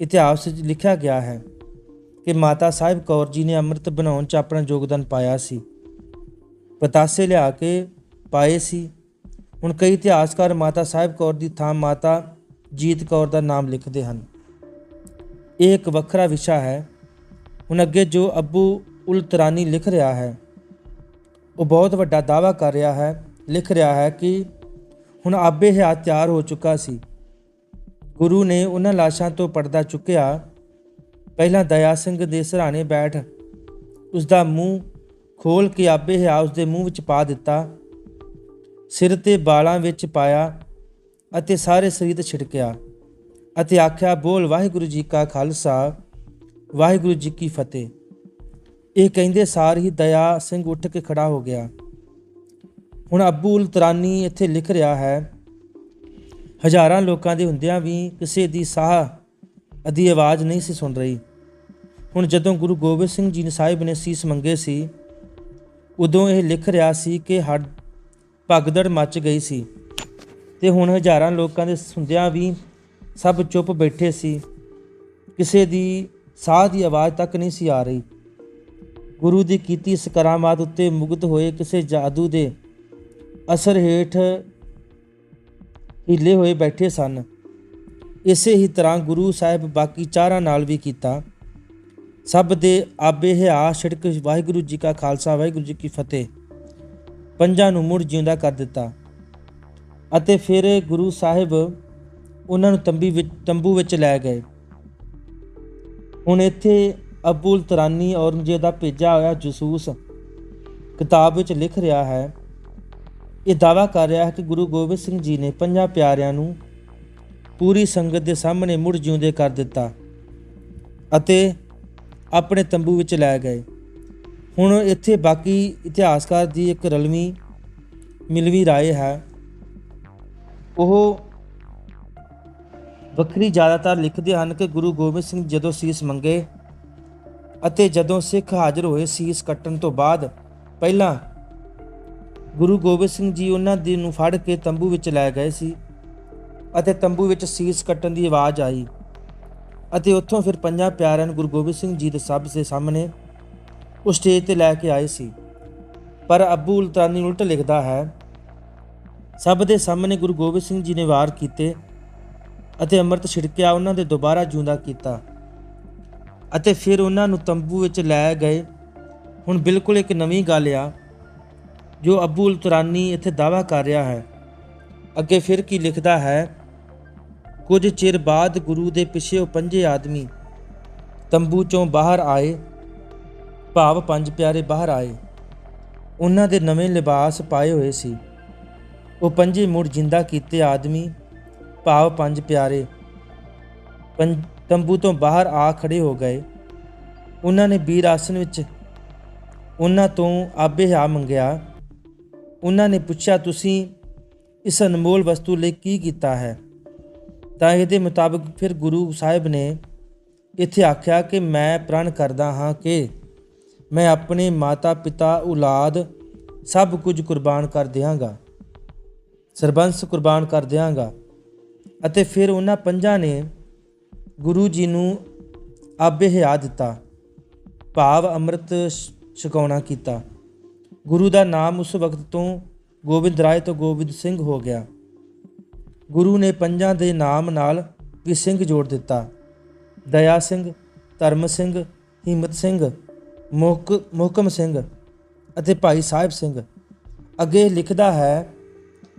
ਇਤਿਹਾਸ ਵਿੱਚ ਲਿਖਿਆ ਗਿਆ ਹੈ ਕਿ ਮਾਤਾ ਸਾਹਿਬ ਕੌਰ ਜੀ ਨੇ ਅੰਮ੍ਰਿਤ ਬਣਾਉਣ 'ਚ ਆਪਣਾ ਯੋਗਦਾਨ ਪਾਇਆ ਸੀ। ਪਤਾਸੇ ਲਿਆ ਕੇ ਪਾਏ ਸੀ। ਹੁਣ ਕਈ ਇਤਿਹਾਸਕਾਰ ਮਾਤਾ ਸਾਹਿਬ ਕੌਰ ਦੀ ਥਾਂ ਮਾਤਾ ਜੀਤ ਕੌਰ ਦਾ ਨਾਮ ਲਿਖਦੇ ਹਨ। ਇਹ ਇੱਕ ਵੱਖਰਾ ਵਿਸ਼ਾ ਹੈ। ਹੁਣ ਅੱਗੇ ਜੋ ਅਬੂ ਉਲ ਤਰਾਨੀ ਲਿਖ ਰਿਹਾ ਹੈ ਉਹ ਬਹੁਤ ਵੱਡਾ ਦਾਅਵਾ ਕਰ ਰਿਹਾ ਹੈ, ਲਿਖ ਰਿਹਾ ਹੈ ਕਿ ਹੁਣ ਆਬੇ ਹਯਾਤ ਤਿਆਰ ਹੋ ਚੁੱਕਾ ਸੀ। ਗੁਰੂ ਨੇ ਉਹਨਾਂ ਲਾਸ਼ਾਂ ਤੋਂ ਪਰਦਾ ਚੁੱਕਿਆ। ਪਹਿਲਾਂ ਦਇਆ ਸਿੰਘ ਦੇ ਸਰਾਣੇ ਬੈਠ ਉਸ ਦਾ ਮੂੰਹ ਖੋਲ ਕੇ ਆਬੇ ਹਿਆ ਉਸ ਦੇ ਮੂੰਹ ਵਿੱਚ ਪਾ ਦਿੱਤਾ। ਸਿਰ ਤੇ ਬਾਲਾਂ ਵਿੱਚ ਪਾਇਆ ਅਤੇ ਸਾਰੇ ਸਰੀਰ ਤੇ ਛਿੜਕਿਆ ਅਤੇ ਆਖਿਆ, ਬੋਲ ਵਾਹਿਗੁਰੂ ਜੀ ਕਾ ਖਾਲਸਾ, ਵਾਹਿਗੁਰੂ ਜੀ ਕੀ ਫਤਿਹ। ਇਹ ਕਹਿੰਦੇ ਸਾਰ ਹੀ ਦਇਆ ਸਿੰਘ ਉੱਠ ਕੇ ਖੜਾ ਹੋ ਗਿਆ। ਹੁਣ ਅਬੂਲ ਤਰਾਨੀ ਇੱਥੇ ਲਿਖ ਰਿਹਾ ਹੈ, ਹਜ਼ਾਰਾਂ ਲੋਕਾਂ ਦੇ ਹੁੰਦਿਆਂ ਵੀ ਕਿਸੇ ਦੀ ਸਾਹ ਅਦੀ ਆਵਾਜ਼ ਨਹੀਂ ਸੀ ਸੁਣ ਰਹੀ। ਹੁਣ ਜਦੋਂ ਗੁਰੂ ਗੋਬਿੰਦ ਸਿੰਘ ਜੀ ਨੇ ਸਾਹਿਬ ਨੇ ਸੀਸ ਮੰਗੇ ਸੀ, ਉਦੋਂ ਇਹ ਲਿਖ ਰਿਹਾ ਸੀ ਕਿ ਹੱਡ ਭਗਦੜ ਮੱਚ ਗਈ ਸੀ ਤੇ ਹੁਣ ਹਜ਼ਾਰਾਂ ਲੋਕਾਂ ਦੇ ਸੁਣਦਿਆਂ ਵੀ ਸਭ ਚੁੱਪ ਬੈਠੇ ਸੀ। ਕਿਸੇ ਦੀ ਸਾਹ ਦੀ ਆਵਾਜ਼ ਤੱਕ ਨਹੀਂ ਸੀ ਆ ਰਹੀ। ਗੁਰੂ ਦੀ ਕੀਤੀ ਇਸ ਕਰਾਮਾਤ ਉੱਤੇ ਮੁਗਧ ਹੋਏ ਕਿਸੇ ਜਾਦੂ ਦੇ ਅਸਰ ਹੇਠ ਹਿੱਲੇ ਹੋਏ ਬੈਠੇ ਸਨ। ਇਸੇ ਹੀ ਤਰ੍ਹਾਂ ਗੁਰੂ ਸਾਹਿਬ ਬਾਕੀ ਚਾਰਾਂ ਨਾਲ ਵੀ ਕੀਤਾ। ਸਭ ਦੇ ਆਬੇ ਹਿਆ ਛਿੜਕ ਵਾਹਿਗੁਰੂ ਜੀ ਕਾ ਖਾਲਸਾ, ਵਾਹਿਗੁਰੂ ਜੀ ਕੀ ਫਤਿਹ। ਪੰਜਾਂ ਨੂੰ ਮੁੜ ਜਿਉਂਦਾ ਕਰ ਦਿੱਤਾ। ਅਤੇ ਫਿਰ ਗੁਰੂ ਸਾਹਿਬ ਉਹਨਾਂ ਨੂੰ ਤੰਬੀ ਵਿੱਚ, ਤੰਬੂ ਵਿੱਚ ਲੈ ਗਏ। ਹੁਣ ਇੱਥੇ ਅਬੂਲ ਤਰਾਨੀ ਔਰੰਗਜ਼ੇਬ ਦਾ ਭੇਜਿਆ ਹੋਇਆ ਜਸੂਸ ਕਿਤਾਬ ਵਿੱਚ ਲਿਖ ਰਿਹਾ ਹੈ। ਇਹ ਦਾਵਾ ਕਰ ਰਿਹਾ ਹੈ ਕਿ ਗੁਰੂ ਗੋਬਿੰਦ ਸਿੰਘ ਜੀ ਨੇ ਪੰਜਾਂ ਪਿਆਰਿਆਂ ਨੂੰ ਪੂਰੀ ਸੰਗਤ ਦੇ ਸਾਹਮਣੇ ਮੁੜ ਜਿਉਂਦੇ ਕਰ ਦਿੱਤਾ ਅਤੇ ਆਪਣੇ ਤੰਬੂ ਵਿੱਚ ਲੈ ਗਏ। ਹੁਣ ਇੱਥੇ ਬਾਕੀ ਇਤਿਹਾਸਕਾਰ ਦੀ ਇੱਕ ਰਲਵੀਂ, ਮਿਲਵੀ ਰਾਏ ਹੈ। ਉਹ ਵੱਖਰੀ ਜ਼ਿਆਦਾਤਰ ਲਿਖਦੇ ਹਨ ਕਿ ਗੁਰੂ ਗੋਬਿੰਦ ਸਿੰਘ ਜਦੋਂ ਸੀਸ ਮੰਗੇ ਅਤੇ ਜਦੋਂ ਸਿੱਖ ਹਾਜ਼ਰ ਹੋਏ ਸੀਸ ਕੱਟਣ ਤੋਂ ਬਾਅਦ, ਪਹਿਲਾਂ ਗੁਰੂ ਗੋਬਿੰਦ ਸਿੰਘ ਜੀ ਉਹਨਾਂ ਦੀ ਨੂੰ ਫੜ ਕੇ ਤੰਬੂ ਵਿੱਚ ਲੈ ਗਏ ਸੀ ਅਤੇ ਤੰਬੂ ਵਿੱਚ ਸੀਸ ਕੱਟਣ ਦੀ ਆਵਾਜ਼ ਆਈ ਅਤੇ ਉੱਥੋਂ ਫਿਰ ਪੰਜਾਂ ਪਿਆਰਿਆਂ ਨੂੰ ਗੁਰੂ ਗੋਬਿੰਦ ਸਿੰਘ ਜੀ ਦੇ ਸਭ ਦੇ ਸਾਹਮਣੇ ਉਸ ਸਟੇਜ ਤੇ ਲੈ ਕੇ ਆਏ ਸੀ। ਪਰ ਅਬੂ ਉਲਤਾਨੀ ਉਲਟ ਲਿਖਦਾ ਹੈ, ਸਭ ਦੇ ਸਾਹਮਣੇ ਗੁਰੂ ਗੋਬਿੰਦ ਸਿੰਘ ਜੀ ਨੇ ਵਾਰ ਕੀਤੇ ਅਤੇ ਅੰਮ੍ਰਿਤ ਛਿੜਕਿਆ, ਉਹਨਾਂ ਦੇ ਦੁਬਾਰਾ ਜਿਉਂਦਾ ਕੀਤਾ। ਅਤੇ ਫਿਰ ਉਹਨਾਂ ਨੂੰ ਤੰਬੂ ਵਿੱਚ ਲੈ ਗਏ। ਹੁਣ ਬਿਲਕੁਲ ਇੱਕ ਨਵੀਂ ਗੱਲ ਆ, ਜੋ ਅਬੂ ਉਲਤਰਾਨੀ ਇੱਥੇ ਦਾਵਾ ਕਰ ਰਿਹਾ ਹੈ। ਅੱਗੇ ਫਿਰ ਕੀ ਲਿਖਦਾ ਹੈ? ਕੁਝ ਚਿਰ ਬਾਅਦ ਗੁਰੂ ਦੇ ਪਿੱਛੇ ਉਹ ਪੰਜੇ ਆਦਮੀ ਤੰਬੂ ਚੋਂ ਬਾਹਰ ਆਏ, ਭਾਵ ਪੰਜ ਪਿਆਰੇ ਬਾਹਰ ਆਏ। ਉਹਨਾਂ ਦੇ ਨਵੇਂ ਲਿਬਾਸ ਪਾਏ ਹੋਏ ਸੀ। ਉਹ ਪੰਜੇ ਮੁੜ ਜਿੰਦਾ ਕੀਤੇ ਆਦਮੀ, ਭਾਵ ਪੰਜ ਪਿਆਰੇ। ਪੰਜ ਤੰਬੂ ਤੋਂ ਬਾਹਰ ਆ ਖੜੇ ਹੋ ਗਏ। ਉਹਨਾਂ ਨੇ ਵੀਰ ਆਸਨ ਵਿੱਚ ਉਹਨਾਂ ਤੋਂ ਆਬੇ ਹਾ ਮੰਗਿਆ। ਉਹਨਾਂ ਨੇ ਪੁੱਛਿਆ, ਤੁਸੀਂ ਇਸ ਅਨਮੋਲ ਵਸਤੂ ਲਈ ਕੀ ਕੀਤਾ ਹੈ? ਤਾਂ ਇਹਦੇ ਮੁਤਾਬਕ ਫਿਰ ਗੁਰੂ ਸਾਹਿਬ ਨੇ ਇੱਥੇ ਆਖਿਆ ਕਿ ਮੈਂ ਪ੍ਰਣ ਕਰਦਾ ਹਾਂ ਕਿ ਮੈਂ ਆਪਣੇ ਮਾਤਾ ਪਿਤਾ, ਔਲਾਦ ਸਭ ਕੁਝ ਕੁਰਬਾਨ ਕਰ ਦਿਆਂਗਾ। ਸਰਬੰਸ ਕੁਰਬਾਨ ਕਰ ਦਿਆਂਗਾ। ਅਤੇ ਫਿਰ ਉਹਨਾਂ ਪੰਜਾਂ ਨੇ ਗੁਰੂ ਜੀ ਨੂੰ ਆਬੇ ਹਿਆ ਦਿੱਤਾ, ਭਾਵ ਅੰਮ੍ਰਿਤ ਛ- ਛਕਾਉਣਾ ਕੀਤਾ। ਗੁਰੂ ਦਾ ਨਾਮ ਉਸ ਵਕਤ ਤੋਂ ਗੋਬਿੰਦ ਰਾਏ ਤੋਂ ਗੋਬਿੰਦ ਸਿੰਘ ਹੋ ਗਿਆ। ਗੁਰੂ ਨੇ ਪੰਜਾਂ ਦੇ ਨਾਮ ਨਾਲ ਵੀ ਸਿੰਘ ਜੋੜ ਦਿੱਤਾ। ਦਇਆ ਸਿੰਘ, ਧਰਮ ਸਿੰਘ, ਹਿੰਮਤ ਸਿੰਘ ਮੁਹਕ ਮੁਹਕਮ ਸਿੰਘ ਅਤੇ ਭਾਈ ਸਾਹਿਬ ਸਿੰਘ। ਅੱਗੇ ਲਿਖਦਾ ਹੈ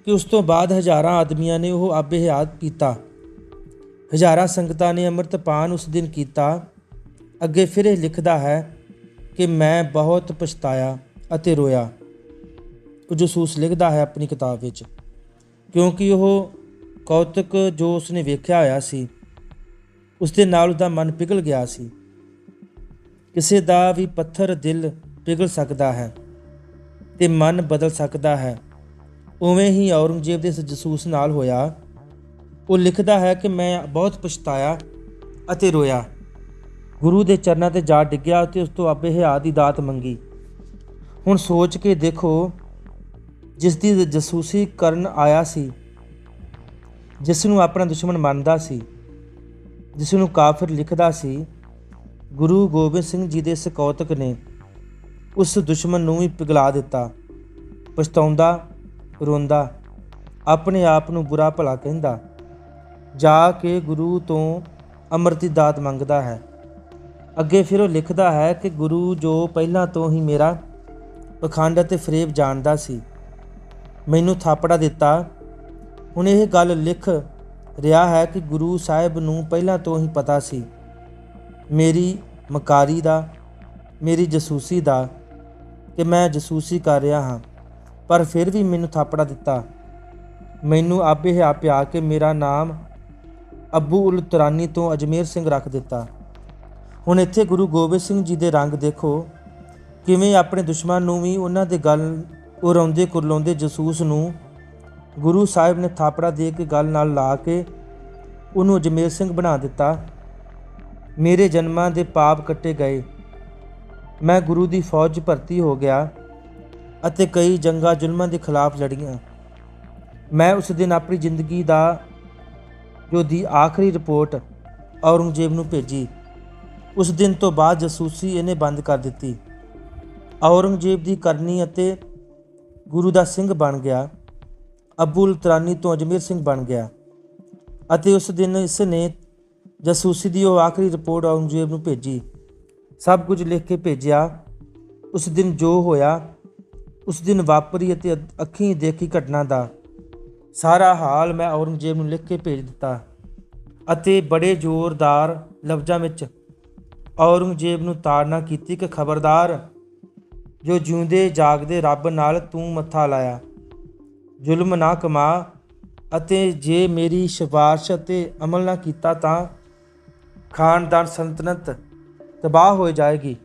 ਕਿ ਉਸ ਤੋਂ ਬਾਅਦ ਹਜ਼ਾਰਾਂ ਆਦਮੀਆਂ ਨੇ ਉਹ ਆਬੇ ਹਯਾਤ ਪੀਤਾ ਹਜ਼ਾਰਾਂ ਸੰਗਤਾਂ ਨੇ ਅੰਮ੍ਰਿਤਪਾਨ ਉਸ ਦਿਨ ਕੀਤਾ। ਅੱਗੇ ਫਿਰ ਇਹ ਲਿਖਦਾ ਹੈ ਕਿ ਮੈਂ ਬਹੁਤ ਪਛਤਾਇਆ ਅਤੇ ਰੋਇਆ। ਉਹ ਜਸੂਸ ਲਿਖਦਾ ਹੈ ਆਪਣੀ ਕਿਤਾਬ ਵਿੱਚ। ਕਿਉਂਕਿ ਉਹ ਕੌਤਕ ਜੋ ਉਸਨੇ ਵੇਖਿਆ ਹੋਇਆ ਸੀ, ਉਸ ਦੇ ਨਾਲ ਉਹਦਾ ਮਨ ਪਿਘਲ ਗਿਆ ਸੀ। ਕਿਸੇ ਦਾ ਵੀ ਪੱਥਰ ਦਿਲ ਪਿਘਲ ਸਕਦਾ ਹੈ ਤੇ ਮਨ ਬਦਲ ਸਕਦਾ ਹੈ। ਉਵੇਂ ਹੀ ਔਰੰਗਜ਼ੇਬ ਦੇ ਇਸ ਜਸੂਸ ਨਾਲ ਹੋਇਆ। ਉਹ ਲਿਖਦਾ ਹੈ ਕਿ ਮੈਂ ਬਹੁਤ ਪਛਤਾਇਆ ਅਤੇ ਰੋਇਆ। ਗੁਰੂ ਦੇ ਚਰਨਾਂ ਤੇ ਜਾ ਡਿੱਗਿਆ ਤੇ ਉਸ ਤੋਂ ਆਪੇ ਹਿਆ ਦੀ ਦਾਤ ਮੰਗੀ। ਹੁਣ ਸੋਚ ਕੇ ਦੇਖੋ, ਜਿਸ ਦੀ ਜਸੂਸੀ ਕਰਨ ਆਇਆ ਸੀ, ਜਿਸ ਨੂੰ ਆਪਣਾ ਦੁਸ਼ਮਣ ਮੰਨਦਾ ਸੀ, ਜਿਸ ਨੂੰ ਕਾਫਰ ਲਿਖਦਾ ਸੀ, ਗੁਰੂ ਗੋਬਿੰਦ ਸਿੰਘ ਜੀ ਦੇ ਸਕੌਤਕ ਨੇ ਉਸ ਦੁਸ਼ਮਣ ਨੂੰ ਵੀ ਪਿਘਲਾ ਦਿੱਤਾ। ਪਛਤਾਉਂਦਾ, ਰੋਂਦਾ, ਆਪਣੇ ਆਪ ਨੂੰ ਬੁਰਾ ਭਲਾ ਕਹਿੰਦਾ। ਜਾ ਕੇ ਗੁਰੂ ਤੋਂ ਅੰਮ੍ਰਿਤ ਦੀ ਦਾਤ ਮੰਗਦਾ ਹੈ। ਅੱਗੇ ਫਿਰ ਉਹ ਲਿਖਦਾ ਹੈ ਕਿ ਗੁਰੂ ਜੋ ਪਹਿਲਾਂ ਤੋਂ ਹੀ ਮੇਰਾ ਪਖੰਡ ਅਤੇ ਫਰੇਬ ਜਾਣਦਾ ਸੀ, ਮੈਨੂੰ ਥਾਪੜਾ ਦਿੱਤਾ। ਹੁਣ ਇਹ ਗੱਲ ਲਿਖ ਰਿਹਾ ਹੈ ਕਿ ਗੁਰੂ ਸਾਹਿਬ ਨੂੰ ਪਹਿਲਾਂ ਤੋਂ ਹੀ ਪਤਾ ਸੀ, ਮੇਰੀ ਮਕਾਰੀ ਦਾ, ਮੇਰੀ ਜਸੂਸੀ ਦਾ ਕਿ ਮੈਂ ਜਸੂਸੀ ਕਰ ਰਿਹਾ ਹਾਂ, ਪਰ ਫਿਰ ਵੀ ਮੈਨੂੰ ਥਾਪੜਾ ਦਿੱਤਾ। ਮੈਨੂੰ ਆਪੇ ਹਿਆ ਪਿਆ ਕੇ ਮੇਰਾ ਨਾਮ ਅੱਬੂ ਉਲ ਤੁਰਾਨੀ ਤੋਂ ਅਜਮੇਰ ਸਿੰਘ ਰੱਖ ਦਿੱਤਾ। ਹੁਣ ਇੱਥੇ ਗੁਰੂ ਗੋਬਿੰਦ ਸਿੰਘ ਜੀ ਦੇ ਰੰਗ ਦੇਖੋ। ਕਿਵੇਂ ਆਪਣੇ ਦੁਸ਼ਮਣ ਨੂੰ ਵੀ ਉਹਨਾਂ ਦੇ ਗੱਲ ਉਰਾਉਂਦੇ ਕੁਰਲਾਉਂਦੇ ਜਸੂਸ ਨੂੰ ਗੁਰੂ ਸਾਹਿਬ ਨੇ ਥਾਪੜਾ ਦੇ ਕੇ ਗੱਲ ਨਾਲ ਲਾ ਕੇ ਉਹਨੂੰ ਅਜਮੇਰ ਸਿੰਘ ਬਣਾ ਦਿੱਤਾ। ਮੇਰੇ ਜਨਮਾਂ ਦੇ ਪਾਪ ਕੱਟੇ ਗਏ। ਮੈਂ ਗੁਰੂ ਦੀ ਫੌਜ ਭਰਤੀ ਹੋ ਗਿਆ ਅਤੇ ਕਈ ਜੰਗਾਂ ਜ਼ੁਲਮਾਂ ਦੇ ਖਿਲਾਫ ਲੜੀਆਂ। ਮੈਂ ਉਸ ਦਿਨ ਆਪਣੀ ਜ਼ਿੰਦਗੀ ਦਾ ਜੋ ਦੀ ਆਖਰੀ ਰਿਪੋਰਟ ਔਰੰਗਜ਼ੇਬ ਨੂੰ ਭੇਜੀ। ਉਸ ਦਿਨ ਤੋਂ ਬਾਅਦ ਜਸੂਸੀ ਇਹਨੇ ਬੰਦ ਕਰ ਦਿੱਤੀ। ਔਰੰਗਜ਼ੇਬ ਦੀ ਕਰਨੀ ਅਤੇ ਗੁਰੂ ਦਾ ਸਿੰਘ ਬਣ ਗਿਆ। ਅਬੂਲ ਤਰਾਨੀ ਤੋਂ ਅਜਮੇਰ ਸਿੰਘ ਬਣ ਗਿਆ ਅਤੇ ਉਸ ਦਿਨ ਇਸ ਨੇ ਜਸੂਸੀ ਦੀ ਉਹ ਆਖਰੀ ਰਿਪੋਰਟ ਔਰੰਗਜ਼ੇਬ ਨੂੰ ਭੇਜੀ। ਸਭ ਕੁਝ ਲਿਖ ਕੇ ਭੇਜਿਆ। ਉਸ ਦਿਨ ਜੋ ਹੋਇਆ, ਉਸ ਦਿਨ ਵਾਪਰੀ ਅਤੇ ਅੱਖ- ਅੱਖੀਂ ਦੇਖੀ ਘਟਨਾ ਦਾ। ਸਾਰਾ ਹਾਲ ਮੈਂ ਔਰੰਗਜ਼ੇਬ ਨੂੰ ਲਿਖ ਕੇ ਭੇਜ ਦਿੱਤਾ ਅਤੇ ਬੜੇ ਜ਼ੋਰਦਾਰ ਲਫ਼ਜ਼ਾਂ ਵਿੱਚ ਔਰੰਗਜ਼ੇਬ ਨੂੰ ਤਾੜਨਾ ਕੀਤੀ ਕਿ ਖਬਰਦਾਰ, ਜੋ ਜਿਉਂਦੇ ਜਾਗਦੇ ਰੱਬ ਨਾਲ ਤੂੰ ਮੱਥਾ ਲਾਇਆ, ਜ਼ੁਲਮ ਨਾ ਕਮਾ ਅਤੇ ਜੇ ਮੇਰੀ ਸਿਫਾਰਿਸ਼ ਅਤੇ ਅਮਲ ਨਾ ਕੀਤਾ ਤਾਂ ਖਾਨਦਾਨ ਸੰਤਨਤ ਤਬਾਹ ਹੋ ਜਾਏਗੀ।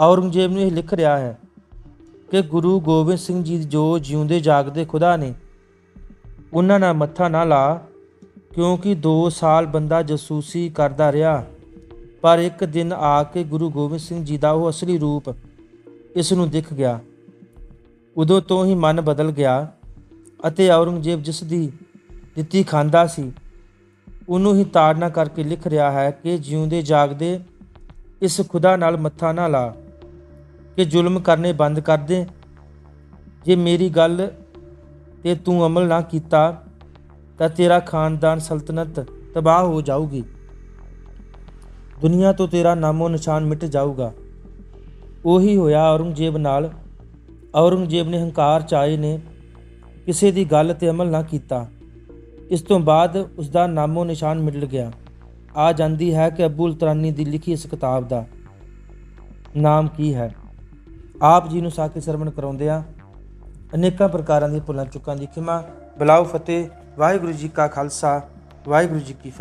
ਔਰੰਗਜ਼ੇਬ ਨੂੰ ਇਹ ਲਿਖ ਰਿਹਾ ਹੈ ਕਿ ਗੁਰੂ ਗੋਬਿੰਦ ਸਿੰਘ ਜੀ ਜੋ ਜਿਉਂਦੇ ਜਾਗਦੇ ਖੁਦਾ ਨੇ ਉਹਨਾਂ ਨਾਲ ਮੱਥਾ ਨਾ ਲਾ, ਕਿਉਂਕਿ 2 ਸਾਲ ਬੰਦਾ ਜਸੂਸੀ ਕਰਦਾ ਰਿਹਾ। ਪਰ ਇੱਕ ਦਿਨ ਆ ਕੇ ਗੁਰੂ ਗੋਬਿੰਦ ਸਿੰਘ ਜੀ ਦਾ ਉਹ ਅਸਲੀ ਰੂਪ ਇਸ ਨੂੰ ਦਿਖ ਗਿਆ। ਉਦੋਂ ਤੋਂ ਹੀ ਮਨ ਬਦਲ ਗਿਆ ਅਤੇ ਔਰੰਗਜ਼ੇਬ ਜਿਸ ਦੀ ਦਿੱਤੀ ਖਾਂਦਾ ਸੀ, ਉਹਨੂੰ ਹੀ ਤਾੜਨਾ ਕਰਕੇ ਲਿਖ ਰਿਹਾ ਹੈ ਕਿ ਜਿਉਂਦੇ ਜਾਗਦੇ ਇਸ ਖੁਦਾ ਨਾਲ ਮੱਥਾ ਨਾ ਲਾ, ਕਿ ਜ਼ੁਲਮ ਕਰਨੇ ਬੰਦ ਕਰ ਦੇ। ਜੇ ਮੇਰੀ ਗੱਲ ਤੇ ਤੂੰ ਅਮਲ ਨਾ ਕੀਤਾ, ਤਾਂ ਤੇਰਾ ਖਾਨਦਾਨ ਸਲਤਨਤ ਤਬਾਹ ਹੋ ਜਾਊਗੀ। ਦੁਨੀਆ ਤੋਂ ਤੇਰਾ ਨਾਮੋ ਨਿਸ਼ਾਨ ਮਿਟ ਜਾਊਗਾ। ਉਹੀ ਹੋਇਆ ਔਰੰਗਜ਼ੇਬ ਨਾਲ। ਔਰੰਗਜ਼ੇਬ ਨੇ ਹੰਕਾਰ ਚਾਏ ਨੇ, ਕਿਸੇ ਦੀ ਗੱਲ ਤੇ ਅਮਲ ਨਾ ਕੀਤਾ। ਇਸ ਤੋਂ ਬਾਅਦ ਉਸ ਦਾ ਨਾਮੋ ਨਿਸ਼ਾਨ ਮਿਟ ਗਿਆ। ਆ ਜਾਂਦੀ ਹੈ ਕਿ ਅਬੂਲ ਤਰਾਨੀ ਦੀ ਲਿਖੀ ਇਸ ਕਿਤਾਬ ਦਾ। ਨਾਮ ਕੀ ਹੈ? ਆਪ ਜੀ ਨੂੰ ਸਾਕੇ ਸਰਵਣ ਕਰਾਉਂਦੇ ਆ ਅਨੇਕਾਂ ਪ੍ਰਕਾਰਾਂ ਦੀ ਭੁੱਲਾਂ ਚੁੱਕਾਂ ਦੀ ਖਿਮਾ। ਬਲਾਉ ਫਤਿਹ, ਵਾਹਿਗੁਰੂ ਜੀ ਕਾ ਖਾਲਸਾ, ਵਾਹਿਗੁਰੂ ਜੀ ਕੀ ਫਤਿਹ।